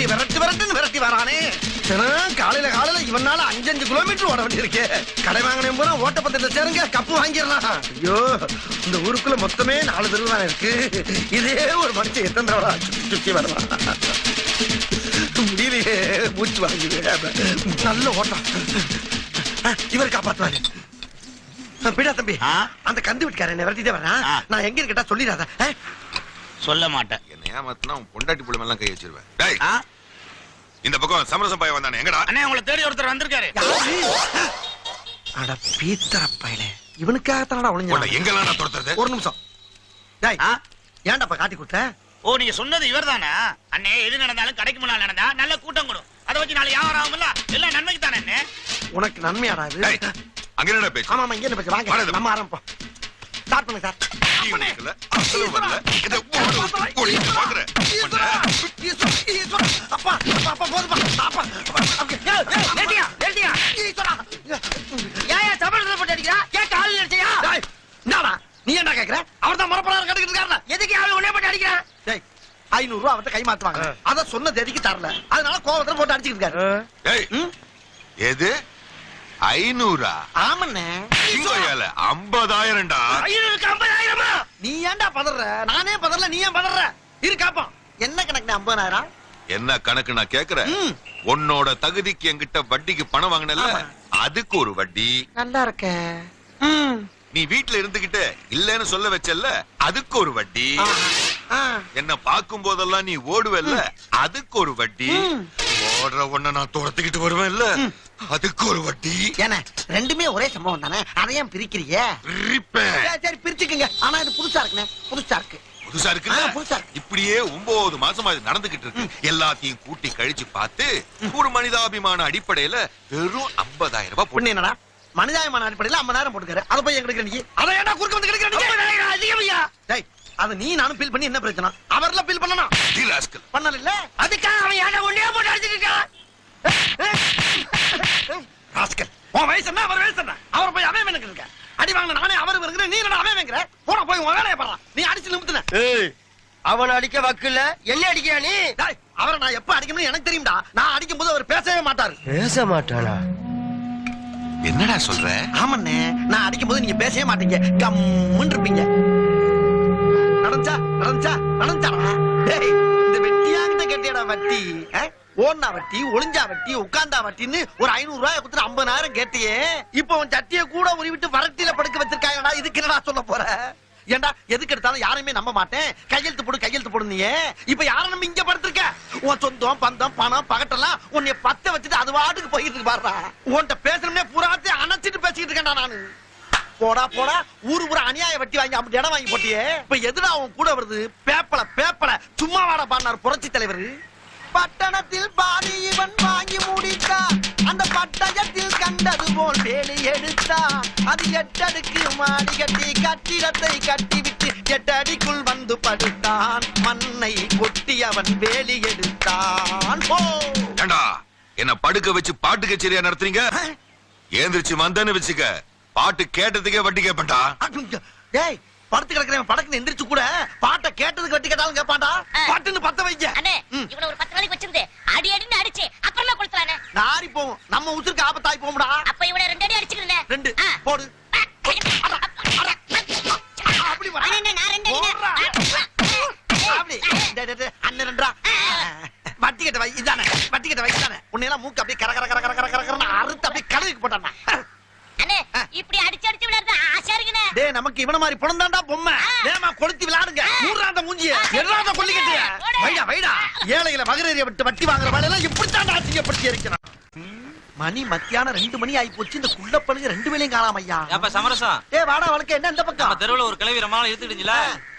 வண்டி விரட்டு விரட்டுன்னு விரட்டி வரானே. தினம் காலையில காலையில இவனால அஞ்சஞ்சு கிலோமீட்டர் ஓட வேண்டியிருக்கு. கடை வாங்கினேன் போனா ஓட்டப்பந்தயத்துல சேருங்க கப்பு வாங்கிடலாம். ஐயோ இந்த ஊருக்குள்ள மொத்தமே நாலு தெருவு தானே இருக்கு. இதே ஒரு மனுஷன் எத்தனை தடவை சுத்தி வரலாம். முடியலையே மூச்சு வாங்குது நல்ல ஓட்டம். இவர் காப்பாத்துவாரு. பிடா தம்பி? அந்த கந்து வீட்டுக்காரன் என்னை விரட்டிட்டே வரான். நான் எங்க இருக்கட்டா சொல்லிடாத? சொல்ல மாட்டேன். என்ன ஏமாத்தினா உன் பொண்டாட்டி புள்ள கை வச்சிருவேன். டேய்? இந்த பக்கம் சமரசம் பாய வந்தானே எங்கடா? அண்ணே உங்களை தேடி ஒருத்தர் வந்திருக்காரு? அட. பீத்தர பயலே. இவனுக்காகத்தானடா உன்னை ஒளிஞ்சா எங்கெல்லாம் நான் துரத்துறது? ஒரு நிமிஷம். டேய்? ஏன்டாப்பா காட்டி கொடுத்த? ஓ நீங்க சொன்னது இவர்தானா? அண்ணே எது நடந்தாலும் கடைக்கு முன்னால நடந்தா நல்ல கூட்டம் கூடும். அதை வச்சு நாளை வியாபாரம் ஆகும்ல? எல்லாம் நன்மைக்கு தானே உனக்கு நன்மையாடா இது? அங்க என்னடா பேச்சு? ஆமா ஆமா இங்க என்ன பேச்சு? வாங்க நம்ம ஆரம்பிப்போம். ஸ்டார்ட் பண்ணுங்க சார். நீ என்ன கேக்குற அவர் தான் மரப்படாரம் கட்டுக்கிட்டு எதுக்கு ஆளு உன்னைய போட்டு அடிக்கிறான்? டேய் ஐநூறு ரூபா அவர்கிட்ட கை மாத்துவாங்க. அத சொன்ன தேதிக்கு தரல? அதனால கோவத்துல போட்டு அடிச்சுக்கிட்டு இருக்காரு? எது? ஐநூறா? ஆமண்ணே. சிங்கோயால ஐம்பதாயிரம்டா. ஐநூறுக்கு ஐம்பதாயிரமா? நீ ஏன்டா பதற? நானே பதறல நீ ஏன் பதற? இரு காப்போம். என்ன கணக்கு ஐம்பதாயிரம்? என்ன கணக்கு நான் கேக்குறேன். உன்னோட தகுதிக்கு என்கிட்ட வட்டிக்கு பணம் வாங்கினல. அதுக்கு ஒரு வட்டி. நல்லா இருக்க. நீ வீட்ல இருந்துகிட்டு இல்லன்னு சொல்ல வச்சல்ல அதுக்கு ஒரு வட்டி. என்ன பார்க்கும் போதெல்லாம் நீ ஓடுவல்ல அதுக்கு ஒரு வட்டி. ஓடுற ஒண்ண நான் துரத்துக்கிட்டு வருவேன்ல அதுக்கு ஒரு வட்டி. ரெண்டுமே ஒரே சம்பவம் தானே? அதை ஏன் பிரிக்கிறீங்க பிரிப்பேன். சரி, பிரிச்சுக்குங்க. ஆனா இது புதுசா இருக்குண்ணே. புதுசா இருக்கு. புதுசா இருக்குல்ல? ஆ, புதுசா இருக்கு. இப்படியே ஒன்பது மாசமா இது நடந்துகிட்டு இருக்கு. எல்லாத்தையும் கூட்டி கழிச்சு பார்த்து ஒரு மனிதாபிமான அடிப்படையில வெறும் 50000 ரூபாய் பொண்ணு என்னடா? மனிதாயமான அடிப்படையில் ஐம்பதாயிரம் போட்டுக்காரு. அதை போய் எங்க நீ? அதை ஏன்டா குறுக்க வந்து கிடைக்கிற நீ அதை நீ நானும் பில் பண்ணி என்ன பிரச்சனை? அவர்ல பில் பண்ணணும் டி ராஸ்கல். பண்ணல. இல்ல அதுக்காக அவன் ஏன்டா உன்னைய போட்டு அடிச்சிட்டு இருக்கான்? ராஸ்கல் உன் வயசு என்ன? அவர் வயசு என்ன? அவர் போய் அவன் எனக்கு இருக்க அடி வாங்கின நானே அவர் வருகிற நீ என்ன அவன் வைக்கிற போன போய் உன் வேலையை பாடுறான் நீ அடிச்சு நிமித்துன. அவன் அடிக்க வக்கில்ல என்ன அடிக்கியா நீ? டேய் அவரை நான் எப்ப அடிக்கணும்னு எனக்கு தெரியும்டா. நான் அடிக்கும் போது அவர் பேசவே மாட்டாரு. பேச மாட்டானா? என்னடா சொல்ற? ஆமாண்ணே நான் அடிக்கும் போது நீங்க பேசவே மாட்டீங்க. கம்முன்னு இருப்பீங்க. நடந்துச்சா நடந்துச்சா நடந்துச்சாடா டேய் இந்த வெட்டியாங்கிட்ட கேட்டியடா வட்டி ஓன்னா வட்டி ஒளிஞ்சா வட்டி உட்கார்ந்தா வட்டின்னு ஒரு ஐநூறு ரூபாய் கொடுத்து ஐம்பதாயிரம் கேட்டியே. இப்போ உன் சட்டியை கூட உருவிட்டு வரட்டியில படுக்க வச்சிருக்காங்கடா இதுக்கு என்னடா சொல்ல போற? ஏன்டா எதுக்கு எடுத்தாலும் யாரையுமே நம்ப மாட்டேன். கையெழுத்து போடு கையெழுத்து போடுனியே இப்ப யார நம்ம இங்க படுத்திருக்க? உன் சொந்தம் பந்தம் பணம் பகட்டெல்லாம் உன்னை பத்த வச்சுட்டு அது வாட்டுக்கு போயிட்டு இருக்கு பாருடா. உன்கிட்ட பேசணும்னே புறாத்தையும் அணைச்சிட்டு பேசிக்கிட்டு இருக்கேன்டா நானு. போடா போடா. ஊரு பூரா அநியாய வட்டி வாங்கி அப்படி இடம் வாங்கி போட்டியே. இப்ப எதுடா அவன் கூட வருது? பேப்பல பேப்பல. சும்மா வாடா பாடினார் புரட்சி தலைவர். பட்டணத்தில் பாதி இவன் வாங்கி முடித்தான் அந்த பட்டயத்தில் கண்டது போல் வேலி எடுத்தான் அது எட்டடுக்கு மாடி கட்டி கட்டிடத்தை கட்டிவிட்டு எட்டடிக்குள் வந்து படுத்தான். மண்ணை கொட்டி அவன் வேலி எடுத்தான். என்ன படுக்க வச்சு பாட்டு கச்சேரியா நடத்துறீங்க? ஏந்திரிச்சு வந்தேன்னு வச்சுக்க. பாட்டு கேட்டதுக்கே வட்டி கேப்பேன்டா அங்க- டேய் படுத்து கிடக்குறேன் படக்குன்னு எந்திரிச்சு கூட பாட்டை கேட்டதுக்கு வட்டி கேட்டாலும் கேட்பான்டா. ஆ. பாட்டுன்னு பத்த வைக்க அண்ணே. இவனை ஒரு பத்து நாளைக்கு வச்சிருந்து அடி அடின்னு அடிச்சு அப்புறமா கொடுத்துறானே நாரி போகும் நம்ம உசுருக்கு ஆபத்தாய் போகும்டா. அப்ப இவனை ரெண்டு அடி அடிச்சுக்கிறேன். ரெண்டு. போடு. அப்படி வா. நான் ரெண்டு அப்படி. டேய், டேய், டேய், அண்ணன் ரெண்டா? வட்டி கட்ட வை. இதானே வட்டி கட்ட வை. இதானே உன்னையெல்லாம் மூக்கு அப்படியே கர கர கர கர கர கர கரன்னு அறுத்து அப்படியே கடலுக்கு போட்டானா இப்படி அடிச்சு அடிச்சு விளையாடுறது ஆசையா இருக்குண்ணே. டேய் நமக்கு இவன மாதிரி புலந்தாண்டா பொம்மை. வேமா கொளுத்தி விளையாடுங்க. மூன்றாந்த மூஞ்சிய எல்லாம் கொல்லிக்கிட்டிய. வைடா வைடா. ஏழைகளை மகரேறிய விட்டு வட்டி வாங்குற வேலையெல்லாம் இப்படித்தான் அசிங்கப்படுத்தி இருக்கிறான். மணி மத்தியானம் ரெண்டு மணி ஆகி போச்சு. இந்த குள்ள பழுங்க ரெண்டு வேலையும் காணாம ஐயா. ஏப்பா சமரசம். ஏ வாடா வழக்க என்ன இந்த நம்ம பக்கம் தெருவுல ஒரு கிளவி ரொம்ப நாள் இழுத்துடுச்சுல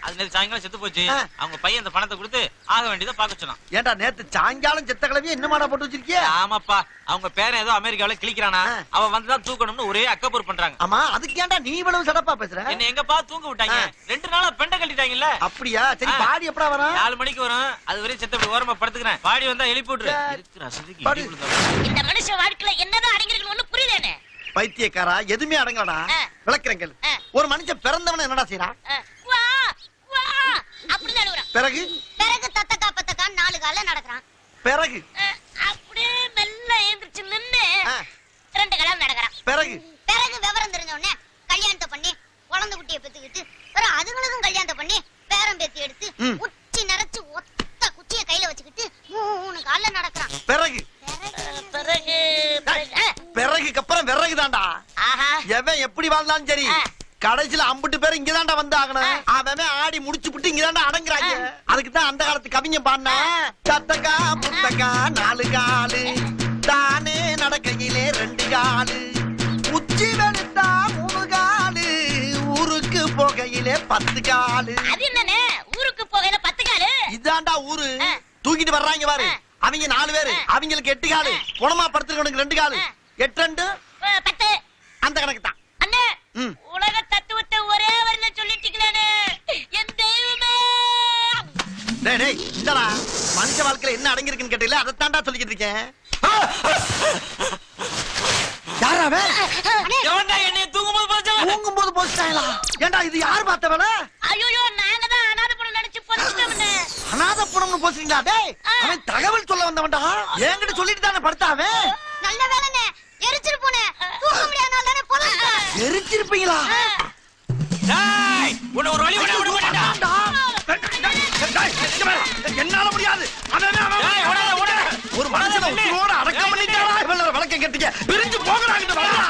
அது நேத்து சாயங்காலம் செத்து போச்சு. அவங்க பையன் அந்த பணத்தை கொடுத்து ஆக வேண்டியதை பார்க்க சொன்னான். ஏன்டா நேத்து சாயங்காலம் செத்த கிழமையே என்ன மாடா போட்டு வச்சிருக்கிய? ஆமாப்பா. அவங்க பேரன் ஏதோ அமெரிக்காவில கிழிக்கிறானா? ஆ. அவன் வந்துதான் தூக்கணும்னு ஒரே அக்கப்பூர் பண்றாங்க. ஆமா அதுக்கு ஏன்டா நீ இவ்வளவு சடப்பா பேசுற? என்ன எங்கப்பா தூங்க விட்டாங்க. ரெண்டு நாளா பெண்ட கட்டிட்டாங்கல்ல? அப்படியா? சரி. பாடி எப்படா வரும்? நாலு மணிக்கு வரும். அது வரையும் செத்த ஓரமா படுத்துக்கிறேன். பாடி வந்தா எழுப்பி விட்டுரு. இந்த மனுஷன் வாழ்க்கையில என்னதான் அடங்கிருக்கணும் ஒண்ணு புரியலண்ணே பைத்தியக்காரா எதுவுமே அடங்கலடா ஆ. ஒரு மனுஷன் பிறந்தவன என்னடா செய்யறான் வா வா. அப்படின்னு அழுகுறான் பிறகு? பிறகு தத்தக்கா பத்தக்கான்னு நாலு கால நடக்கிறான். பிறகு? அப்படியே மெல்ல எழுந்திரிச்சு நின்னு ஆ, ரெண்டு கலம் நடக்கிறான். பிறகு? பிறகு விவரம் தெரிஞ்ச உடனே கல்யாணத்தை பண்ணி குழந்தை குட்டியை பெத்துக்கிட்டு பிறகு அதுங்களுக்கும் கல்யாணத்தை பண்ணி பேரம் பேத்தி எடுத்து. உச்சி நிறைச்சு ஒத்த குச்சியை கையில வச்சுக்கிட்டு மூணு கால்ல நடக்கிறான். பிறகு? பிறகுக்கு அப்புறம் விறகு தான்டா ஆஹா. எவன் எப்படி வாழ்ந்தாலும் சரி. கடைசியில அம்புட்டு பேர் இங்கதான்டா வந்து ஆகணும். அவன் ஆடி முடிச்சு விட்டு இங்கதான்டா அடங்குறாங்க. அதுக்கு தான் அந்த காலத்து கவிஞ பாடின சத்தக்கா புத்தக்கா நாலு காலு. தானே நடக்கையிலே ரெண்டு காலு. உச்சி வெளுத்தா மூணு காலு. ஊருக்கு போகையிலே பத்து காலு. அது ஊருக்கு போகையில பத்து காலு? இதான்டா ஊரு. தூக்கிட்டு வர்றாங்க பாரு. அவங்க நாலு பேரு. அவங்களுக்கு எட்டு காலு. குணமா படுத்துருக்கவனுக்கு ரெண்டு காலு. எட்டு ரெண்டு? பத்து. அந்த கணக்கு தான். அண்ணே. உலக தத்துவத்தை ஒரே வரியில சொல்லிட்டீங்களே என் தெய்வமே. டேய் டேய் இந்தடா. மனுஷ வாழ்க்கையில என்ன அடங்கியிருக்குன்னு கேட்டீங்களா அதைத்தான்டா சொல்லிக்கிட்டு இருக்கேன். யாரா அவன்? எவன்டா என்னைய தூங்கும்போது போச்சவன்? தூங்கும் போது போச்சுட்டாங்களா? ஏன்டா இது யார் பார்த்த வேலை ஐயோ நாங்க தான் அனாதை பணம் நினைச்சு பொறுத்துட்டோம்னு அநாத புணம்னு போச்சுங்களா? டேய். அவன் தகவல் சொல்ல வந்தவன்டா. என்கிட்ட சொல்லிட்டு தானே படுத்தாவே நல்ல வேலைண்ணே. எரிச்சிட்டு போனேன் தூக்க முடியாதனால தானே பொழுது எரிச்சிருப்பீங்களா? டேய் உன்னை ஒரு வழி விட விட மாட்டேன்டா. என்னால முடியாது. ஒரு மனுஷனை உயிரோட அடக்கம் பண்ணிட்டாடா இவள வழக்கம் கேட்டீங்க. பிரிஞ்சு போகிறாங்க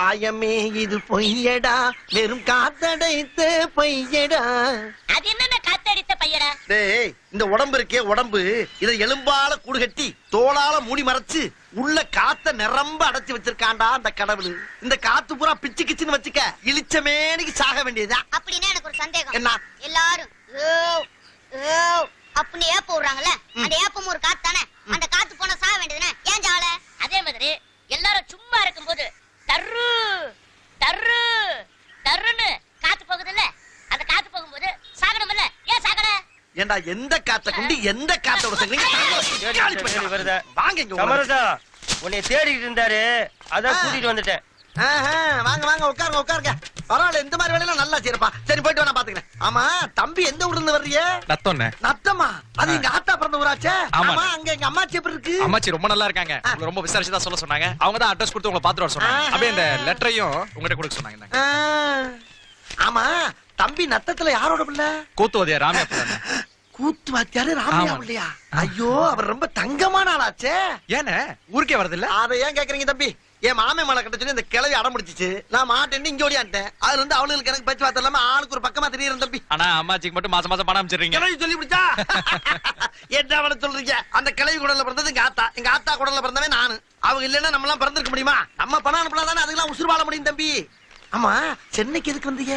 காயமே இது பொய்யடா. வெறும் காத்தடைத்த பொய்யடா. அது என்னென்ன காத்தடித்த பையடா? டேய் இந்த உடம்பு இருக்கே உடம்பு. இத எலும்பால கூடு கட்டி தோளால மூடி மறைச்சு உள்ள காத்த நிரம்ப அடைச்சு வச்சிருக்கான்டா அந்த கடவுள். இந்த காத்து பூரா பிச்சு கிச்சுன்னு வச்சுக்க இளிச்சமேனிக்கு சாக வேண்டியதுதான் அப்படின்னா எனக்கு ஒரு சந்தேகம். என்ன? எல்லாரும் அப்படின்னு ஏப்ப விடுறாங்கல்ல? அந்த ஏப்பம் ஒரு காத்து தானே அந்த காத்து போனா சாக வேண்டியதுனே ஏன் ஜாவல அதே மாதிரி எல்லாரும் சும்மா இருக்கும்போது தர்ரு தர்ரு தர்ருன்னு காத்து போகுதுல்ல? அந்த காத்து போகும்போது சாகணும்ல? ஏன் சாகன ஏண்டா எந்த காத்த கொண்டு எந்த காத்தோட? வருதா? வாங்க. சமரசா உன்னை தேடிட்டு இருந்தாரு. அதான். கூட்டிட்டு வந்துட்டேன். வாங்க வாங்க உட்காருங்க உட்காருங்க. பரவாயில்ல இந்த மாதிரி வேலையெல்லாம் நல்லா செய்யறப்பா. சரி போயிட்டு நான் பாத்துக்கிறேன். ஆமா தம்பி எந்த ஊர்ல இருந்து நத்தோண்ணே. நத்தமா அது எங்க ஆத்தா பிறந்த ஊராச்சே? ஆமா. அங்க எங்க அம்மாச்சி எப்படி இருக்கு? அம்மாச்சி ரொம்ப நல்லா இருக்காங்க. ரொம்ப விசாரிச்சு தான் சொல்ல சொன்னாங்க. அவங்க தான் அட்ரஸ் கொடுத்து உங்களை பாத்துட்டு வர சொன்னாங்க. அப்படியே இந்த லெட்டரையும் உங்ககிட்ட கொடுக்க சொன்னாங்க ஆமா தம்பி நத்தத்துல யாரோட பிள்ளை? கூத்துவதியா ராமியா பிள்ளை. கூத்து வாத்தியாரு ராமையா. பிள்ளையா? ஐயோ அவர் ரொம்ப தங்கமான ஆளாச்சே. ஏண்ணே ஊருக்கே வரது இல்ல அத ஏன் கேக்குறீங்க தம்பி? என் மாமே மலை கட்ட சொல்லி இந்த கிளவி அடம் பிடிச்சிச்சு. நான் மாட்டேன்னு இங்க ஓடியான்ட்டேன் அதுல இருந்து அவளுக்கு எனக்கு பேச்சு வார்த்தை இல்லாம ஆளுக்கு ஒரு பக்கமா தெரியுறேன் தம்பி. ஆனா அம்மாச்சிக்கு மட்டும் மாசம் மாசம் பணம் அமைச்சிடுறீங்க. கிளவி சொல்லி பிடிச்சா? என்ன அவன சொல்றீங்க? அந்த கிளவி குடல்ல பிறந்தது எங்க ஆத்தா. எங்க ஆத்தா குடல்ல பிறந்தவன் நானு. அவங்க இல்லைன்னா நம்ம எல்லாம் பிறந்திருக்க முடியுமா? நம்ம பணம் அனுப்பினா தானே அதுக்கெல்லாம் உசுறு வாழ முடியும் தம்பி. ஆமா சென்னைக்கு எதுக்கு வந்தீங்க?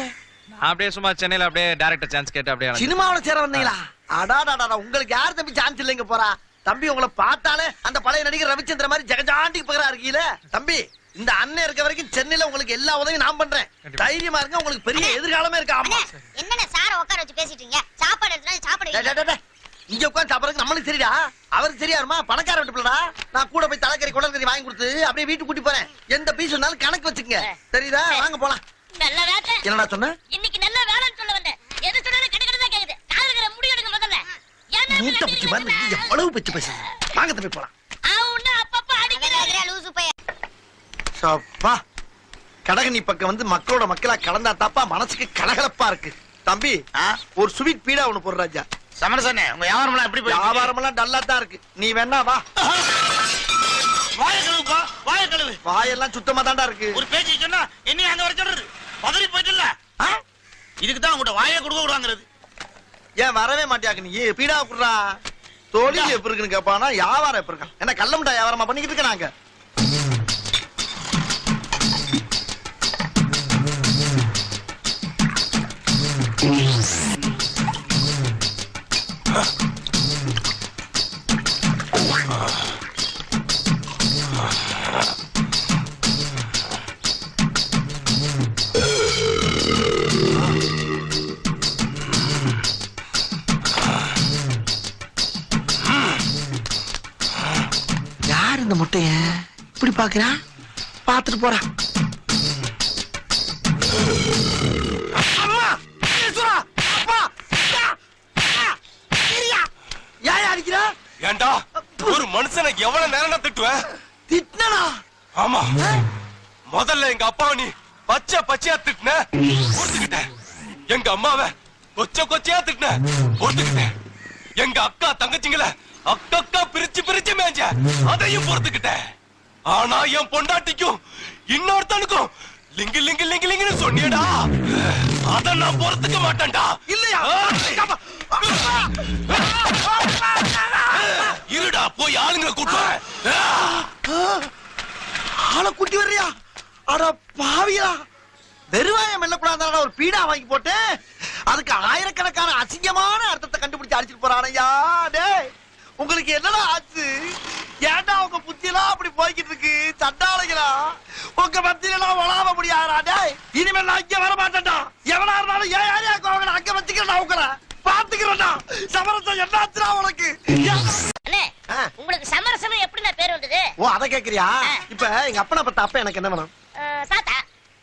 நான் அப்படியே சும்மா சென்னையில அப்படியே டேரக்டர் சான்ஸ் கேட்டு அப்படியே. சினிமாவுல சேர வந்தீங்களா? அடாடாடா உங்களுக்கு யார் தம்பி சான்ஸ் இல்லைங்க போறா? தம்பி உங்களை பார்த்தாலே அந்த பழைய நடிகர் ரவிச்சந்திர மாதிரி ஜெகஜாண்டிக்கு பகரா இருக்கீல? தம்பி இந்த அண்ணன் இருக்க வரைக்கும் சென்னையில உங்களுக்கு எல்லா உதவியும் நான் பண்றேன். தைரியமா இருங்க உங்களுக்கு பெரிய எதிர்காலமே இருக்கு? ஆமா. என்னண்ணே சார உட்கார வச்சு பேசிட்டு இருக்கீங்க சாப்பாடு எடுத்துட்டு சாப்பாடு. இங்க உட்காந்து சாப்பிடறதுக்கு நம்மளுக்கு சரிடா அவருக்கு சரியாருமா பணக்கார வீட்டு பிள்ளடா நான் கூட போய் தலைக்கறி குடல்கறி வாங்கி கொடுத்து அப்படியே வீட்டுக்கு கூட்டி போறேன். எந்த பீஸ் இருந்தாலும் கணக்கு வச்சுக்கங்க. தெரியுதா? வாங்க போலாம். நல்ல வேலை. என்னடா சொன்ன? இன்னைக்கு நல்ல வேலைன்னு சொல்ல வந்தேன் எது சொன்னாலும் கிடக்கிறதா கேக்குது காதுல இருக்கிற முடி எடுங்க முதல்ல மூட்டை பிடிச்சி பாருங்க? எவ்வளவு பிச்சு பேசுங்க வாங்க தம்பி போலாம். சப்பா கடகனி பக்கம் வந்து மக்களோட மக்களா கலந்தா தாப்பா மனசுக்கு கலகலப்பா இருக்கு. தம்பி ஒரு ஸ்வீட் பீடா ஒண்ணு போடுற ராஜா. சமரசண்ணே உங்க வியாபாரம் எப்படி போயிட்டு? வியாபாரம் எல்லாம் டல்லா தான் இருக்கு. நீ வேணா வா. வாய கழுவுப்பா வாய கழுவு. வாயெல்லாம் சுத்தமா தான்டா இருக்கு. ஒரு பேச்சு சொன்னா என்னைய அங்க வர சொல்றது? பதறி போயிட்டுல. ஆ? இதுக்கு தான் உங்கள்கிட்ட வாயை கொடுக்க விடுவாங்கிறது. ஏன் வரவே மாட்டியாக்கு நீ? பீடா குடுறா. தொழில் எப்படி இருக்குன்னு கேப்பானா? வியாபாரம் எப்படி இருக்கான் என்ன கள்ள முட்டா வியாபாரமா பண்ணிக்கிட்டு இருக்க நாங்க? யார் இந்த முட்டைய இப்படி பாக்குறான் பாத்துட்டு! ஐயா! ஏண்டா? ஒரு மனுஷனை எவ்வளவு நேரம் திட்டுவேன்? திட்டினா ஆமா. முதல்ல எங்க அப்பாவை நீ பச்சை பச்சையா திட்டின பொறுத்துக்கிட்டேன் எங்க அம்மாவை கொச்ச கொச்சையா திட்டின பொறுத்துக்கிட்டேன் எங்க அக்கா தங்கச்சிங்கள அக்கா பிரிச்சு பிரிச்சு மேஞ்ச அதையும் பொறுத்துக்கிட்டேன். ஆனா என் பொண்டாட்டிக்கும் இன்னொருத்தனுக்கும் லிங்கு லிங்கு லிங்கு லிங்குன்னு சொன்னியடா. அத நான் பொறுத்துக்க மாட்டேன்டா. இல்லையா? இருடா போய் ஆளுங்களை கூட்டு. ஆளை கூட்டி வர்றியா? அட பாவியா வெறுவாயம் மெல்லக்கூடாது ஒரு பீடா வாங்கி போட்டு அதுக்கு ஆயிரக்கணக்கான அசிங்கமான அர்த்தத்தை கண்டுபிடிச்சு அடிச்சிட்டு போறானையா டேய். உங்களுக்கு என்னடா ஆச்சு? ஏன்டா உங்க புத்தியெல்லாம் அப்படி போய்கிட்டு இருக்கு? சண்டாளைகளா? உங்க மத்தியிலாம் வளாம முடியாதா டேய். இனிமேல் நான் இங்க வர மாட்டேன்டா எவனா இருந்தாலும் ஏன் யாரையா கோவங்கள அங்க வச்சுக்கிறேன் உங்களை. பாத்துக்கிறேன்டா சமரசம் என்னாச்சுடா உனக்கு. உங்களுக்கு சமரசம் எப்படி பேர் வந்தது? ஓ அத கேக்குறியா இப்ப எங்க அப்பனை பத்த அப்ப எனக்கு என்ன வேணும்? சாத்தா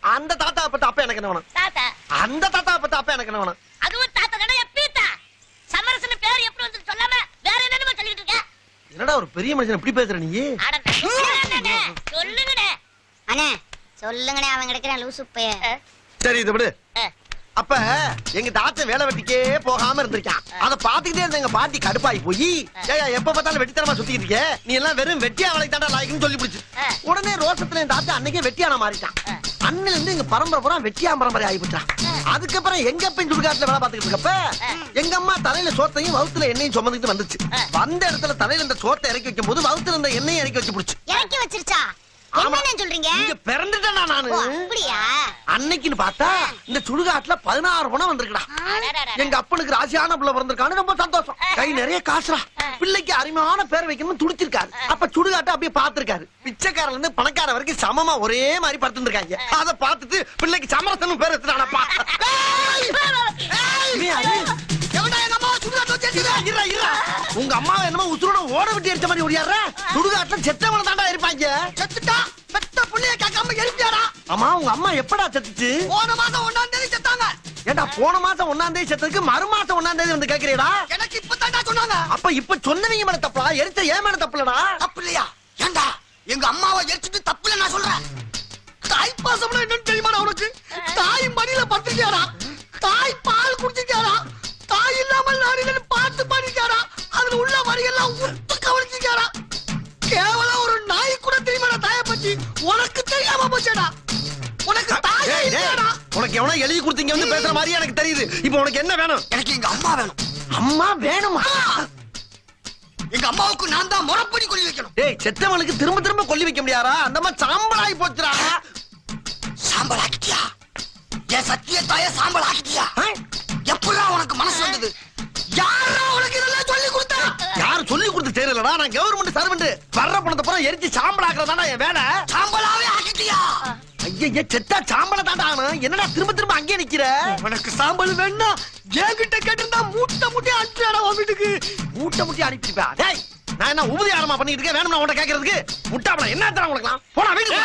அந்த தாத்தா பத்த அப்ப எனக்கு என்ன வேணும்? தாத்தா. அந்த தாத்தா பத்த அப்ப எனக்கு என்ன வேணும்? அதுவும் தாத்தா தானே எப்பீத்தா சமரசம் பேர் எப்படி வந்து சொல்லாம வேற என்னன்னு சொல்லிட்டு இருக்க என்னடா ஒரு பெரிய மனுஷன் இப்படி பேசுற நீ? அட, அண்ணே, சொல்லுங்கண்ணே அவன் கிடைக்கிறான் லூசு பைய. சரி இது விடு. அப்ப எங்க தாத்தா வேலை வெட்டிக்கே போகாம இருந்திருக்கான். அத பாத்துக்கிட்டே இருந்த எங்க பாட்டி கடுப்பாயி போய் ஏயா எப்ப பார்த்தாலும் வெட்டித்தனமா சுத்திட்டு இருக்க நீ எல்லாம் வெறும் வெட்டியா வேலைக்கு தாண்டா லாய்க்குன்னு சொல்லி பிடிச்சு. உடனே ரோசத்துல என் தாத்தா அன்னைக்கே வெட்டியான மாறிட்டான். அண்ணில இருந்து எங்க பரம்பரை பூரா வெட்டியா பரம்பரை ஆகிவிட்டான் அதுக்கப்புறம் எங்க அப்ப சுடுகாட்டுல வேலை பார்த்துக்கிட்டு இருக்கப்ப எங்க அம்மா தலையில சோத்தையும் வவுத்துல எண்ணெயும் சுமந்துட்டு வந்துச்சு. வந்த இடத்துல தலையில இந்த சோத்தை இறக்கி வைக்கும் போது வவுத்துல இருந்த எண்ணெயும் இறக்கி வச்சு பிடிச்சு. இறக்கி வச்சிருச்சா? அன்னைக்குன்னு பார்த்தா இந்த சுடுகாட்டுல பதினாறு பணம் வந்திருக்குடா. எங்க அப்பனுக்கு ராசியான பிள்ளை பிறந்திருக்கான்னு ரொம்ப சந்தோஷம் கை நிறைய காசுடா பிள்ளைக்கு அருமையான பேர் வைக்கணும்னு துடிச்சிருக்காரு அப்ப சுடுகாட்டை அப்படியே பார்த்திருக்காரு. பிச்சைக்காரல இருந்து பணக்கார வரைக்கும் சமமா ஒரே மாதிரி படுத்துருக்காங்க அத பார்த்துட்டு பிள்ளைக்கு சமரசனும் பேர் எடுத்துட்டானப்பா உங்க அம்மா என்னமோ உசுரோட ஓட விட்டு எரிச்ச மாதிரி ஓடியாடுற? சுடுகாட்டுல செத்தவன தாண்டா இருப்பாங்க. புள்ளைய கேட்காம எரிப்பியாடா ஆமா உங்க அம்மா எப்படா செத்துச்சு? போன மாசம் ஒன்னாம் தேதி செத்தாங்க. ஏண்டா போன மாசம் ஒன்னாம் தேதி செத்ததுக்கு மறு மாசம் ஒன்னாம் தேதி வந்து கேக்குறீடா எனக்கு இப்ப சொன்னாங்க. அப்ப இப்ப சொன்னவங்க மேல தப்பா? எரிச்ச ஏன் மேல தப்புலடா? தப்பு இல்லையா ஏண்டா எங்க அம்மாவை எரிச்சிட்டு தப்பு இல்ல நான் சொல்றேன். தாய் பாசம்னா என்னன்னு தெரியுமாடா உனக்கு? தாய் மடியில படுத்துக்கியாரா தாய் பால் குடிச்சிருக்காரா தாய் இல்லாமல் நாடிலன்னு பார்த்து பண்ணிருக்காரா அதுல உள்ள வரியெல்லாம் உத்து கவனிச்சிருக்காரா கேவலம் ஒரு நாய் கூட தெரியுமாடா தாயை பத்தி? உனக்கு தெரியாம போச்சேடா. உனக்கு தாயே இல்லையாடா? உனக்கு எவனோ எழுதி கொடுத்தீங்க வந்து பேசுற மாதிரி எனக்கு தெரியுது. இப்போ உனக்கு என்ன வேணும்? எனக்கு எங்க அம்மா வேணும். அம்மா வேணுமா? எங்க அம்மாவுக்கு நான் தான் முறப்படி கொல்லி வைக்கணும். டேய் செத்தவனுக்கு திரும்ப திரும்ப கொல்லி வைக்க முடியாதா? அந்த மாதிரி சாம்பலாகி போச்சுடா. சாம்பல் ஆக்கிட்டியா என் சத்திய தாய சாம்பல் ஆக்கிட்டியா எப்படா உனக்கு மனசு வந்தது? யாரா உனக்கு இதெல்லாம் சொல்லி கொடுத்தா? யாரு சொல்லி கொடுத்து தெரியலடா நான் கவர்மெண்ட் சர்வெண்ட் பணத்தை பூரா எரிச்சு சாம்பல் ஆக்குறதாடா என் வேலை? சாம்பலாவே ஆக்கிட்டியா? ஐயா செத்தா சாம்பல தாண்டா என்னடா திரும்ப திரும்ப அங்கே நிக்கிற? உனக்கு சாம்பல் வேணா என்கிட்ட கேட்டிருந்தா மூட்டை மூட்டை அனுப்பிடா உன் வீட்டுக்கு? மூட்டை மூட்டை அனுப்பிப்பா டேய் நான் என்ன உபதி ஆரமா பண்ணிட்டு இருக்கேன்? வேணும்னா உன்ட்ட கேக்குறதுக்கு முட்டாப்படா. என்ன தர உனக்கு போடா வீட்டுக்கு.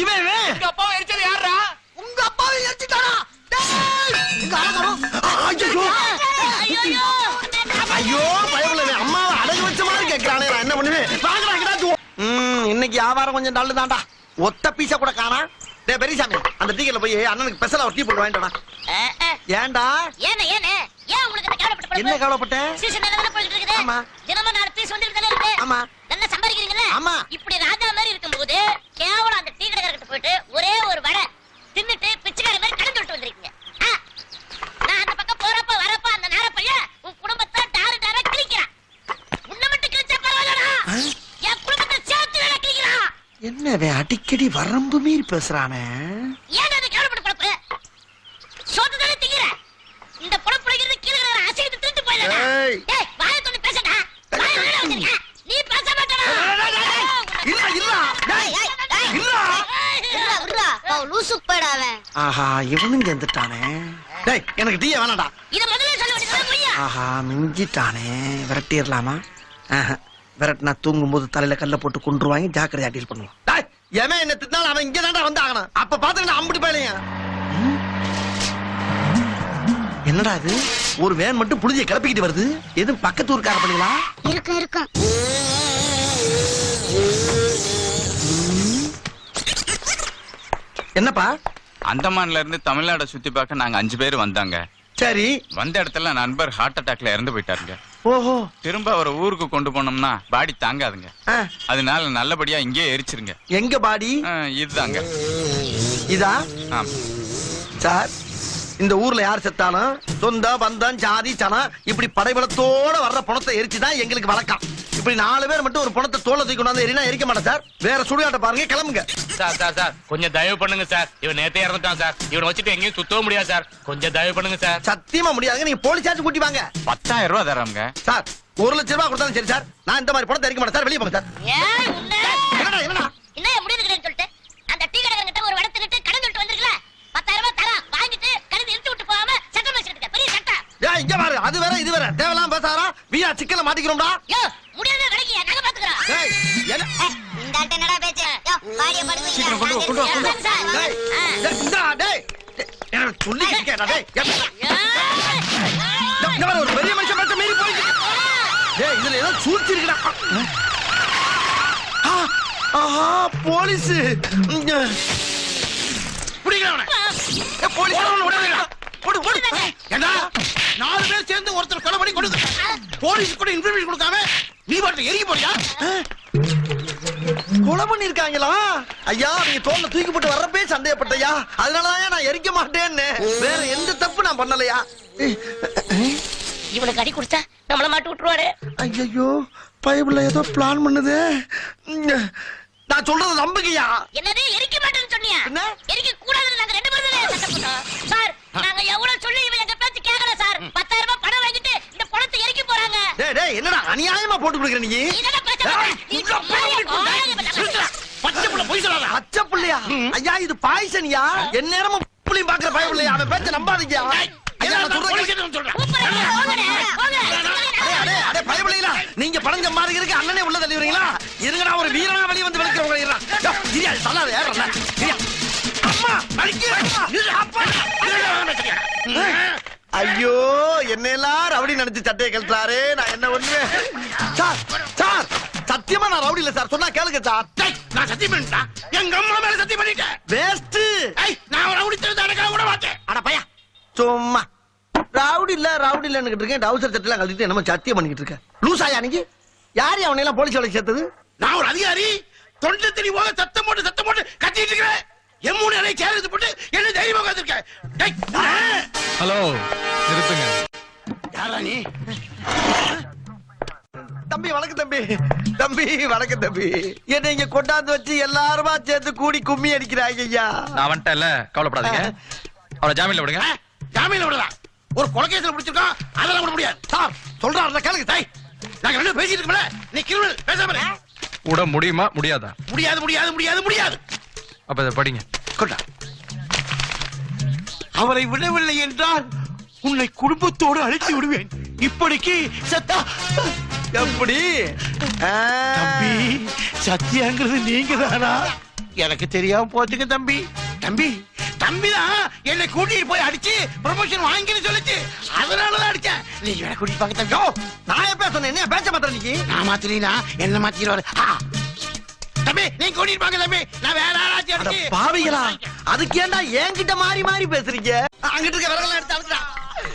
இவன். எங்க அப்பாவை எரிச்சது யாரா உங்க அப்பாவை எரிச்சிட்டாரா ஐயோ ஐயோ பயவுல அம்மாவை அடகு வச்ச மாதிரி கேக்குறானே. நான் என்ன பண்ணுவேன்? இன்னைக்கு வியாபாரம் கொஞ்சம் டல்லு தான்டா ஒத்த பீஸா கூட காணா டேய் பெரியசாமி அந்த டீக்கெட்ல போய் அண்ணனுக்கு ஸ்பெஷலா ஒரு டீ போட்டு வாங்கிட்டு. ஏன்டா ஏண்ணே ஏண்ணே ஏன் உங்களுக்கு கவலைப்பட்ட என்ன பொழப்பு? கவலைப்பட்ட சீசன் நல்லா போயிட்டு இருக்குது ஆமா. தினமும் நாலு பீஸ் வந்துட்டு தானே இருக்கு ஆமா. நல்லா சம்பாதிக்கிறீங்கல்ல ஆமா. இப்படி ராஜா மாதிரி இருக்கும்போது கேவலம் அந்த டீ கடைக்காரர்கிட்ட போயிட்டு ஒரே ஒரு வடை தின்னுட்டு பிச்சைக்காரி மாதிரி கடன் சொல்லிட்டு வந்திருக்கீங்க ஆ? நான் அந்த பக்கம் போறப்ப வரப்ப அந்த நேர பையன் உன் குடும்பத்தை டாரு டாரா கிழிக்கிறான் உன்னை மட்டும் கிழிச்சா பரவாயில்லடா என் குடும்பத்தை சேர்த்து வேலை கிழிக்கிறான் என்னவே அடிக்கடி வரம்பு மீறி பேசுறானே. ஏன் அது கேவலப்பட்ட பொழப்பு? சோத்து தானே திங்கிற? இந்த பொழப்பு பிடிக்கிறது கீழே இருக்கிற அசைத்து திருட்டு போயிடா ஏய். டேய் வாயை தொண்டு பேசடா வாயை வெளியில வச்சிருக்க நீ பேச மாட்டடா. இல்ல இல்ல. டேய் இல்ல. விட்றா விட்றா ஓ லூசு போயிடா அவன். ஆஹா இவனும் சேர்ந்துட்டானே டேய் எனக்கு டீயே வேணாம்டா. இத முதல்ல சொல்ல வேண்டியது பொய்யா? ஆஹா மிஞ்சிட்டானே. விரட்டிடலாமா? ஆஹா விரட்டினா தூங்கும்போது தலையில கல்ல போட்டு கொண்டுருவாங்க ஜாக்கிரதையா டீல் பண்ணுவோம் டேய் எவன் என்ன திட்டினாலும் அவன் இங்க தான்டா வந்து ஆகணும் அப்ப பாத்துக்கிட்டு அம்புட்டு போயிலையா? என்னடா இது? ஒரு வேன் மட்டும் புளிஞ்ச கிளப்பிக்கிட்டு வருது. எதுவும் பக்கத்து ஊருக்கார பண்ணீங்களா இருக்கும் இருக்கும். என்னப்பா? அந்தமான்ல இருந்து தமிழ்நாட சுத்தி பார்க்க நாங்க அஞ்சு பேர் வந்தாங்க. சரி. வந்த இடத்துல நண்பர் ஹார்ட் அட்டாக்ல இறந்து போயிட்டாருங்க. ஓஹோ. திரும்ப அவரை ஊருக்கு கொண்டு போனோம்னா பாடி தாங்காதுங்க. அதனால நல்லபடியா இங்கேயே எரிச்சிருங்க. எங்க பாடி? இதுதாங்க. இதா? சார் இந்த ஊர்ல யார் செத்தாலும் சொந்த பந்தம் ஜாதி சனம் இப்படி படைபலத்தோட வர்ற பணத்தை எரிச்சுதான் எங்களுக்கு வழக்கம். இப்படி நாலு பேர் மட்டும் ஒரு பணத்தை தோலை தூக்கி கொண்டாந்து எரினா எரிக்க மாட்டேன் சார். வேற சுடுகாட்ட பாருங்க கிளம்புங்க. சார் சார் சார் கொஞ்சம் தயவு பண்ணுங்க சார். இவன் நேத்தே இறந்துட்டான் சார். இவனை வச்சுட்டு எங்கேயும் சுத்தவும் முடியாது சார். கொஞ்சம் தயவு பண்ணுங்க சார். சத்தியமா முடியாதுங்க நீங்க போலீஸாச்சும் கூட்டி வாங்க. பத்தாயிரம் ரூபாய் தரோங்க. சார் ஒரு லட்சம் ரூபாய் கொடுத்தாலும் சரி சார். நான் இந்த மாதிரி பணத்தை எரிக்க மாட்டேன் சார். வெளியே போங்க சார். ஏன் உன்னை? என்னடா என்னடா? என்ன முடியுதுன்னு சொல்லிட்டு? அந்த டீ கடைக்காரங்கிட்ட ஒரு வடத்துக்கிட்டு கடன் சொல்லிட்டு வந்திருக்கல பத்தாயிரம் ரூபாய் தரா வாங்கிட்டு கடன் இழுத்து விட்டு போகாம சட்டம் வச்சுட்டு இருக்க. பெரிய சட்டம் ஏய் இங்க பாரு. அது வேற இது வேற. தேவையில்லாம பேசாரா வீணா சிக்கல மாட்டிக்கிறோம்டா. யோ முடியாத கிடைக்கு நாங்க பாத்துக்கிறோம். ஏய் என்ன? இந்த ஆள்கிட்ட என்னடா பேச்சு? யோ பாடிய படுத்து சீக்கிரம் கொண்டு வா, கொண்டு வா. டேய், டேய், இந்தா, டேய். டேய், என்ன சொல்லிக்கிட்டு இருக்கேன்டா, டேய். பாரு, ஒரு பெரிய மனுஷன் பேச்ச மீறி போயிட்டு டேய் இதுல ஏதோ சூழ்ச்சி இருக்குடா ஆஹா போலீஸ். பிடிக்கிறவன போலீஸ் அவனை விடாதீங்கடா. போடு போடு. ஏண்டா? நாலு பேர் சேர்ந்து ஒருத்தர் கொலை பண்ணி கொடுங்க போலீஸ் கூட இன்ஃபர்மேஷன் கொடுக்காம நீ பாட்டு எரிய போறியா? கொலை பண்ணிருக்காங்களா? ஐயா நீங்க தோல்ல தூக்கி போட்டு வர்றப்பே சந்தேகப்பட்டயா? அதனாலதான் நான் எரிக்க மாட்டேன்னு. வேற எந்த தப்பு நான் பண்ணலையா? இவனுக்கு அடி கொடுத்தா நம்மள மாட்டு விட்டுருவாரு ஐயோ பைபிள்ல ஏதோ பிளான் பண்ணுது. நான் சொல்றது நம்புகையா என்னது? எரிக்க மாட்டேன்னு சொன்னியா? என்ன? எரிக்க கூடாதுன்னு நாங்க ரெண்டு பேரும் சார் நாங்க எவ்வளவு சொல்லி இவன் எங்க பேச்சு கேட்கல சார். பத்தாயிரம் ரூபாய் பணம் வாங்கிட்டு இந்த பணத்தை எரிக்க போறாங்க. டேய் டேய் என்னடா அநியாயமா போட்டு கொடுக்குற நீ? பச்சை புள்ள பொய் சொல்லாத. பச்சை புள்ளையா? ஐயா இது பாய்சனியா? எந்நேரமும் புள்ளையும் பாக்குற பய புள்ளையா? அவன் பேச்ச நம்பாதீங்க. நீங்க படம் சம்பாதிக்கிறதுக்கு அண்ணனே உள்ள தள்ளிடுறீங்களா? இருங்கடா ஒரு வீரனா வெளிய வந்து விளக்கிறவங்க தள்ளாத அம்மா ஐயோ என்னெல்லாம் ரவுடி நினைச்சு சட்டையை கழட்டுறாரு. நான் என்ன பண்ணுவேன்? சார் சார் சத்தியமா நான் ரவுடி இல்ல சார். சொன்னா கேளுங்க சார். நான் சத்தியம் பண்ணிட்டேன் எங்க அம்மா மேல சத்தியம் பண்ணிட்டேன் வேஸ்ட் நான் ரவுடி தெரிஞ்சு நடக்க கூட மாட்டேன். அட பையா. சும்மா. ரவுடி இல்ல ரவுடி இல்லன்னு இருக்கேன். டவுசர் சட்டெல்லாம் கழட்டிட்டு என்னமோ சத்தியம் பண்ணிக்கிட்டு இருக்கேன் லூஸ் ஆயா நீங்க? யாரு அவனை எல்லாம் போலீஸ் வேலைக்கு சேர்த்தது? நான் ஒரு அதிகாரி. தொண்டை தெளி போக சத்தம் போட்டு சத்தம் போட்டு கத்திட்டு இருக்கிறேன். என் மூணு அறை சேர்ந்து போட்டு என்ன தைரியமா உட்காந்துருக்கேன் ஹலோ நிறுத்துங்க. யாரா நீ? தம்பி வணக்கம் தம்பி. தம்பி வணக்கம் தம்பி. என்ன இங்க கொண்டாந்து வச்சு எல்லாருமா சேர்ந்து கூடி கும்மி அடிக்கிறாங்க ஐயா. நான் வந்துட்டேன்ல கவலைப்படாதீங்க. அவரை ஜாமீன்ல விடுங்க. ஜாமீன்ல விடலாம் ஒரு கொலைகேசில் பிடிச்சிருக்கோம் அதெல்லாம் விட முடியாது. சார் சொல்றாருல கேளுங்க தாய் நாங்க ரெண்டு பேசிட்டு இருக்கோம்ல நீ கிரிமினல் பேசாம இரு. விட முடியுமா? முடியாதா? முடியாது முடியாது முடியாது முடியாது. அப்ப இதை படிங்க. கொண்டா அவரை விடவில்லை என்றால் உன்னை குடும்பத்தோடு அழைத்து விடுவேன். இப்படிக்கு சத்தா. எப்படி. தம்பி சத்தியாங்கிறது நீங்க தானா எனக்கு தெரியாம போச்சுங்க தம்பி. தம்பி தம்பி தான் என்னை கூட்டிட்டு போய் அடிச்சு ப்ரமோஷன் வாங்கின்னு சொல்லுச்சு. அதனாலதான் அடிச்சேன். நீங்க வேற கூட்டிட்டு யோ, நான் எப்ப சொன்னேன் என்ன பேச்ச மாத்திர நீ? நான் மாத்திரீனா என்ன மாத்திடுவாரு ஆ. தம்பி நீங்க கூட்டிட்டு வாங்க தம்பி. நான் வேற ஆளாச்சும் அட அடிச்சு பாவிகளா அதுக்கு ஏன்டா என்கிட்ட மாறி மாறி பேசுறீங்க? அங்கிட்டு இருக்க விறகெல்லாம் எடுத்து அழுத்துடா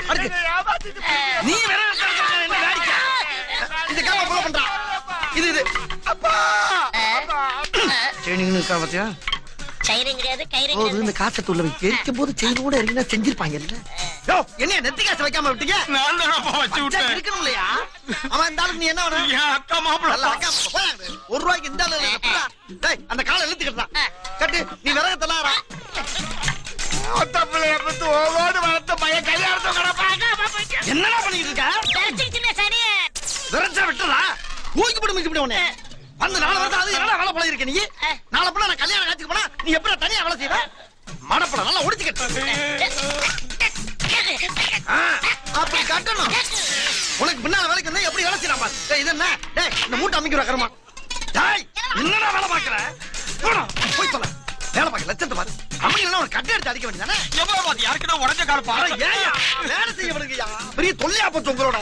அடுக்கு. நீ விறகு எடுத்து அழுத்துடா, என்ன வேடிக்கை? இந்த கால புள்ள பண்றா. இது இது. அப்பா. செயினிங்னு இருக்கா பாத்தியா? கிடையாது கயிறும் போது கிடையாது இந்த காசை உள்ள வை எரிக்கும் போது செயின் கூட இறங்கினா செஞ்சிருப்பாங்க யோ என்ன நெத்தி காசு வைக்காம விட்டீங்க? நான் தான் வச்சு அச்சா, இருக்கணும் இல்லையா அவன் இந்த ஆளுக்கு நீ என்ன வேணும்? என் அக்கா மாப்பிள்ள. நல்ல அக்கா. ஒரு ரூபாய்க்கு இந்த ஆளு இல்ல. டேய், அந்த காலை இழுத்துக்கிட்டான் கட்டு நீ விறகத்தெல்லாம் ஒத்த பிள்ளைய பத்து ஓவோடு வளர்த்த பையன் கல்யாணத்தை கிடப்பாங்க என்னடா பண்ணிட்டு இருக்க? விரச்சா விட்டுறா. ஊக்கி போட்டு மிச்சு உடனே வந்து நாலு வருஷம் அது என்னடா வேலை பழகி இருக்க நீ? நாளை பிள்ளை நான் கல்யாணம் காட்சிக்கு போனா நீ எப்படி தனியா வேலை செய்வ? மடப்பட நல்லா ஒடிச்சுக்கிட்டு அப்படி கட்டணும். உனக்கு பின்னால வேலைக்கு இருந்தா எப்படி வேலை செய்யலாம் பாரு. இது என்ன? டேய் இந்த மூட்டை அமைக்கிற கருமா. டேய் என்னடா வேலை பாக்குற போடா, போய் சொல்ல. வேலை பார்க்க லட்சத்தை பாரு. அவங்க ஒரு கட்டை எடுத்து அடிக்க வேண்டியதானே? எவ்வளவு பாத்து யாருக்கிட்ட உடஞ்ச கால பாரு. வேலை செய்ய விடுங்கய்யா பெரிய தொல்லையா போச்சு உங்களோட.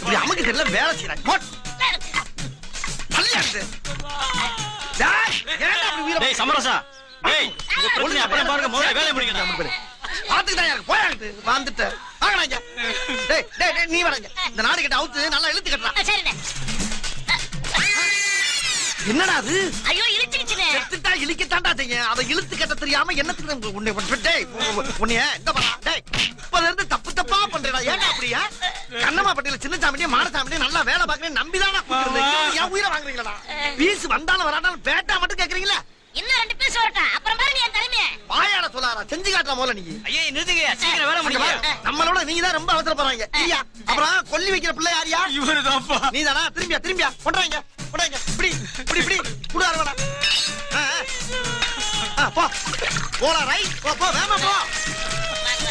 இப்படி அமுக்கு தெரியல வேலை செய்யறாங்க இருக்கு. டேய், சமரசா. இந்த பிரச்சனை அப்புறம் பாருங்க முதல்ல வேலையை முடிக்கணும் பாத்துக்கிட்டா எனக்கு போயாங்கிட்டு வந்துட்டு வாங்கடா இங்க. டேய் டேய் டேய், நீ வராங்க இந்த நாடு கிட்ட அவுத்து நல்லா இழுத்து சரிண்ணே. என்னடா அது? ஐயோ இழுத்துக்கிச்சுண்ணே. செத்துட்டா இழுக்கத்தாண்டா செய்ய. அதை இழுத்து கட்ட தெரியாம என்னத்துக்கு உன்னை டேய் உன்னைய இந்த டேய் இப்பல இருந்து தப்பு தப்பா பண்றடா. ஏன்டா அப்படியா கண்ணம்மா பட்டியல சின்ன சாமியே மாடசாமியே நல்லா வேலை பாக்குறேன் நம்பிதானா என் உயிரை வாங்குறீங்களா? பீஸ் வந்தாலும் வராட்டாலும் பேட்டா மட்டும் கேக்குறீங்களா? இன்னும் ரெண்டு பீஸ் வரட்டும். அப்புறம் பாருங்க என் தலைமையை. வாயாட சொல்லாரா செஞ்சு காட்டுற போல நீ. ஐயே நிறுத்துங்க. சீக்கிரம் வேலை வா. நம்மளோட நீங்க தான் ரொம்ப அவசரப்படுறாங்க இல்லையா அப்புறம் கொல்லி வைக்கிற பிள்ளை யாரியா இவருதான்ப்பா. நீ தானா? திரும்பியா திரும்பியா? கொண்டாங்க கொண்டாங்க இப்படி இப்படி இப்படி. குடு அரவணா. போ. போடா ரைட் போ போ. வேமா போ.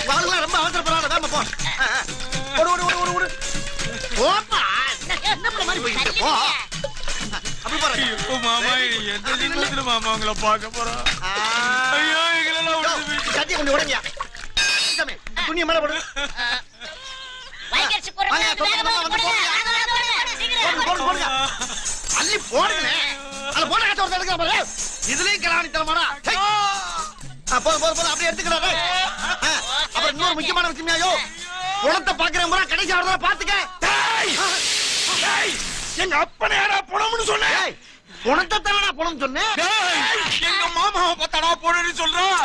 வாழ்லாம் ரொம்ப அவசரப்படுறாங்க வேமா போ. ஓடு ஓடு ஓடு ஓடு ஓடு. போப்பா. என்ன பிள்ளை மாதிரி போயிட்டு போ. அப்படி இப்போ மாமா எந்த ஜென்மத்துல மாமா உங்களை பார்க்க போறோம் ஐயோ எங்களெல்லாம் விட்டு சட்டியை கொஞ்சம் உடங்கியா துணியை மேல போடு. போடுங்க போடுங்க அள்ளி போடுங்க அதுல போட கட்ட ஒரு எடுக்கிற பாரு இதுலயும் கிளாணி தரமாடா போதும் போதும் போதும் அப்படியே எடுத்துக்கிறாரு அப்புறம் இன்னொரு முக்கியமான விஷயம் ஐயோ. குளத்தை பாக்குற முறை கடைசி ஆடுறத பாத்துக்க எங்க அப்பனை யாரா பணம்னு சொன்னேன் குணத்தை தானடா பணம் சொன்னேன் எங்க மாமாவை பார்த்தாடா போடுன்னு சொல்றான்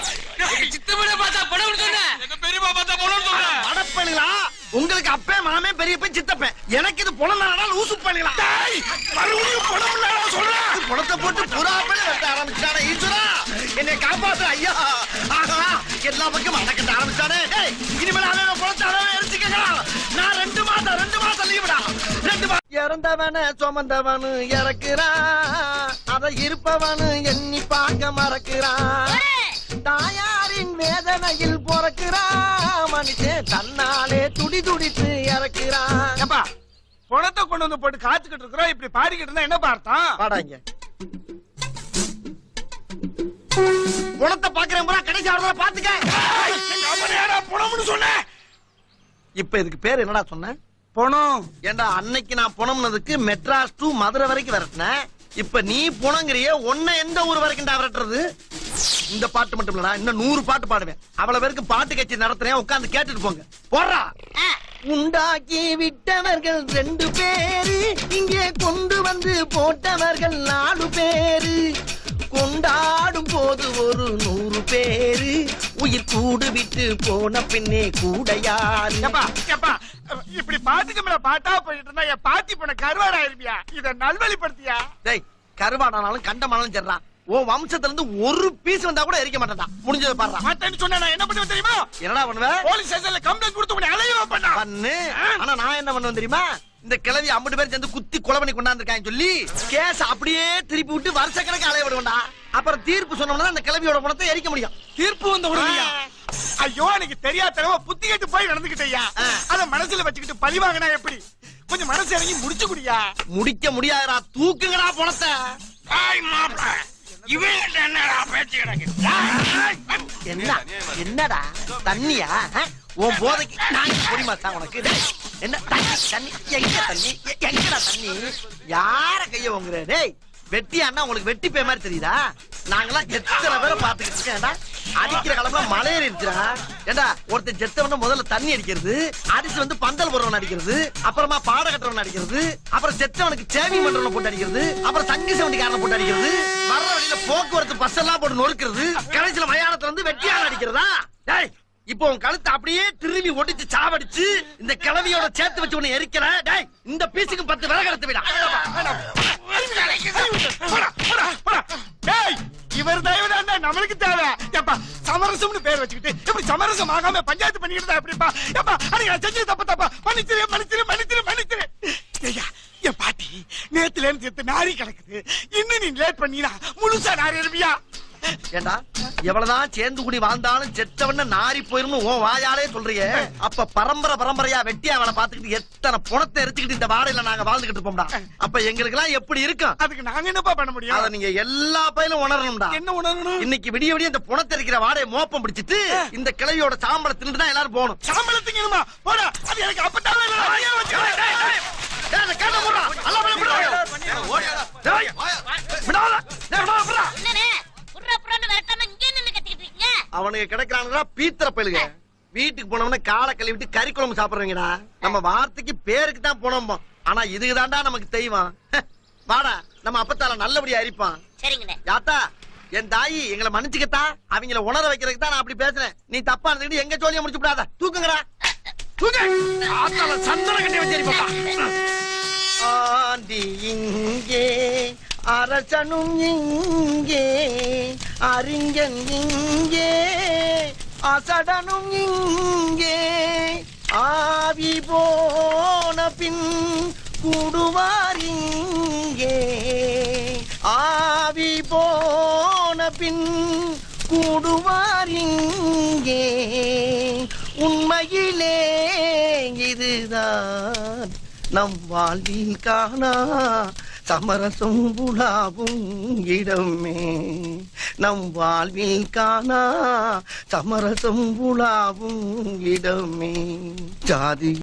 சித்தப்பட பார்த்தா படம் சொன்னேன் எங்க பெரியப்பா பார்த்தா படம் சொன்னேன் அடப்பணிகளா உங்களுக்கு அப்பே மாமே பெரியப்பன் சித்தப்பன் எனக்கு இது புலம் தானடா லூசு பண்ணிகளா மறுபடியும் இல்லடா சொல்றேன் குளத்தை போட்டு புறா பண்ணி ஈஸ்வரா. என்னை காப்பாத்து ஐயா. ஆஹா. எல்லா பக்கம் அடக்கட்ட ஆரம்பிச்சானே? இனிமேல் அவன் குளத்தை அவன் எரிச்சுக்கலாம் நான் ரெண்டு மாசம் ரெண்டு மாசம் லீவுடா. ரெண்டு மாசம். இறந்தவன சுமந்தவனு இறக்குறான் அத இருப்பவனு எண்ணி பார்க்க மறக்கிறான் தாயாரின் வேதனையில் பிறக்கிறான் மனுஷன் தன்னாலே துடி துடித்து இறக்குறான் பணத்தை கொண்டு வந்து போட்டு காத்துக்கிட்டு இருக்கிறோம். இப்படி பாடிக்கிட்டு இருந்தா என்ன பார்த்தோம் வாடாங்க குணத்தை பாக்குறேன் பூரா கடைசி ஆடுறத பாத்துக்க பணம்னு சொன்னேன் இப்ப இதுக்கு பேர் என்னடா சொன்ன? பணம். ஏண்டா அன்னைக்கு நான் புணம்னதுக்கு மெட்ராஸ் டு மதுரை வரைக்கும் விரட்டினேன் இப்ப நீ புணங்கிறிய உன்னை எந்த ஊர் வரைக்கும் விரட்டுறது? இந்த பாட்டு மட்டும் இல்லடா இன்னும் நூறு பாட்டு பாடுவேன். அவ்வளவு பேருக்கு பாட்டு கட்சி நடத்துறேன் உட்கார்ந்து கேட்டுட்டு போங்க. போடுறா உண்டாக்கி விட்டவர்கள் ரெண்டு பேரு இங்கே கொண்டு வந்து போட்டவர்கள் நாலு பேரு. கொண்டாடும் போது ஒரு நூறு பேரு உயிர் கூடு விட்டு போன பின்னே கூட யாரு ஏப்பா ஏப்பா இப்படி பாட்டுக்கு மேல பாட்டா போயிட்டு இருந்தா என் பாட்டி பண்ண கருவாடா இருப்பியா இத நல்வழிப்படுத்தியா? டேய் கருவாடானாலும் கண்டமானாலும் சரிடா உன் வம்சத்துல இருந்து ஒரு பீஸ் வந்தா கூட எரிக்க மாட்டேன்டா. முடிஞ்சதை பாடுறா. மாட்டேன்னு சொன்னா என்ன பண்ணுவேன் தெரியுமா? என்னடா பண்ணுவ? போலீஸ் ஸ்டேஷன்ல கம்ப்ளைண்ட் கொடுத்து உன்னை அலையவா பண்ணா. பண்ணு. ஆனா நான் என்ன பண்ணுவேன் தெரியுமா? இந்த கிழவி ஐம்பது பேர் சேர்ந்து குத்தி கொலை பண்ணி கொண்டாந்துருக்காங்க சொல்லி கேஸ் அப்படியே திருப்பி விட்டு வருஷ கணக்கு அலைய விடுவேன்டா அப்புறம் தீர்ப்பு சொன்னோம்னா அந்த கிழவியோட பணத்தை எரிக்க முடியும். தீர்ப்பு வந்த உடனேயா ஐயோ எனக்கு தெரியாதனமா புத்தி கட்டு போய் நடந்துகிட்டயா. அத மனசுல வச்சுக்கிட்டு பழி வாங்கினா எப்படி? கொஞ்சம் மனசு இறங்கி முடிச்சு குடியா. முடிக்க முடியாதுடா தூக்குங்கடா பணத்தை என்னடா என்னடா தண்ணியா? உன் போதைக்கு நான் தான் உனக்கு? என்ன தண்ணி தண்ணி தண்ணி எங்கடா தண்ணி? யார கைய வாங்குற டேய் வெட்டி அண்ணா உங்களுக்கு வெட்டி பே மாதிரி தெரியுதா? நாங்கெல்லாம் எத்தனை பேரை பாத்துக்கிட்டு இருக்கேன்டா அடிக்கிற காலம்ல மலையேறி இருக்குடா ஏண்டா ஒருத்தன் செத்தவன முதல்ல தண்ணி அடிக்கிறது அடிச்சு வந்து பந்தல் போடுறவன் அடிக்கிறது அப்புறமா பாட கட்டுறவன் அடிக்கிறது அப்புறம் செத்தவனுக்கு சேவிங் பண்றவன போட்டு அடிக்கிறது அப்புறம் தங்கி சவண்டிக்காரனை போட்டு அடிக்கிறது வர்ற வழியில போக்குவரத்து பஸ் எல்லாம் போட்டு நொறுக்கிறது கடைசியில மயானத்துல வந்து வெட்டியால அடிக்கிறதா? டேய் இப்போ உன் கழுத்தை அப்படியே திரும்பி ஒடிச்சு சாவடிச்சு இந்த கிளவியோட சேர்த்து வச்சு உன்னை எரிக்கிற. டேய் இந்த பீஸுக்கு பத்து விறகு எடுத்து விடா. போடா, போடா. டேய், இவர் தயவு தான் நம்மளுக்கு தேவை. ஏப்பா சமரசம்னு பேர் வச்சுக்கிட்டு எப்படி சமரசம் ஆகாம பஞ்சாயத்து பண்ணிக்கிட்டு எப்படிப்பா? ஏப்பா அன்னைக்கு நான் செஞ்சது தப்பு தப்பா? மன்னிச்சிரு மன்னிச்சிரு மன்னிச்சிரு மன்னிச்சிரு. ஐயா என் பாட்டி நேத்துல இருந்து செத்து நாரி கிடக்குது. இன்னும் நீ லேட் பண்ணினா முழுசா நாரி இருப்பியா ஏண்டா? எவ்வளவுதான் சேர்ந்து கூடி வாழ்ந்தாலும் செத்தவன நாரி போயிரும்னு உன் வாயாலே சொல்றியே. அப்ப பரம்பரை பரம்பரையா வெட்டி அவளை பாத்துக்கிட்டு எத்தனை புணத்தை எரிச்சுக்கிட்டு இந்த வாடையில நாங்க வாழ்ந்துகிட்டு இருப்போம்டா. அப்ப எங்களுக்கு எல்லாம் எப்படி இருக்கும்? அதுக்கு நாங்க என்னப்பா பண்ண அத முடியும் நீங்க எல்லா பயிலும் உணரணும்டா. என்ன உணரணும்? இன்னைக்கு விடிய விடிய இந்த புணத்தை இருக்கிற வாடையை மோப்பம் பிடிச்சிட்டு இந்த கிழவியோட சாம்பலை தின்னுட்டு தான் எல்லாரும் போகணும். சாம்பல திங்கணுமா போடா. அது எனக்கு அந்த கேட்ட போடுறா. அல்ல, அல்ல, விடுறா. டேய், விடாத. டேய், விடாத, விரட்டாம இங்கே நின்னு இருக்கீங்க? அவனுங்க கிடைக்கிறானுங்களா பீத்திர பயிலுங்க. வீட்டுக்கு போனோம்னா காலை கழுவிட்டு கறி குழம்பு சாப்பிடுறீங்கடா. நம்ம வார்த்தைக்கு பேருக்கு தான் போனோம். ஆனா இதுக்கு தான்டா நமக்கு தெய்வம். வாடா நம்ம அப்பத்தால நல்லபடியா அரிப்பான். சரிங்கண்ணே யாத்தா என் தாயி எங்களை மன்னிச்சுக்கத்தா? அவங்கள உணர வைக்கிறதுக்கு தான் நான் அப்படி பேசுறேன். நீ தப்பா இருந்துக்கிட்டு எங்க ஜோலியை முடிச்சு விடாத. தூக்குங்கடா தூக்கு. ஆத்தால சந்தன கட்டி வச்சிருப்பா ஆண்டி இங்கே அரசனும் இங்கே. அறிஞன் இங்கே அசடனும் இங்கே. ஆவி போன பின் கூடுவார் இங்கே. ஆவி போன பின் கூடுவார் இங்கே. உண்மையிலே இதுதான் நம் வாழ்வில் காணா சமரசம் புலாவும் இடமே. நம் வாழ்வில் காணா சமரசம் புலாவும் இடமே. ஜாதி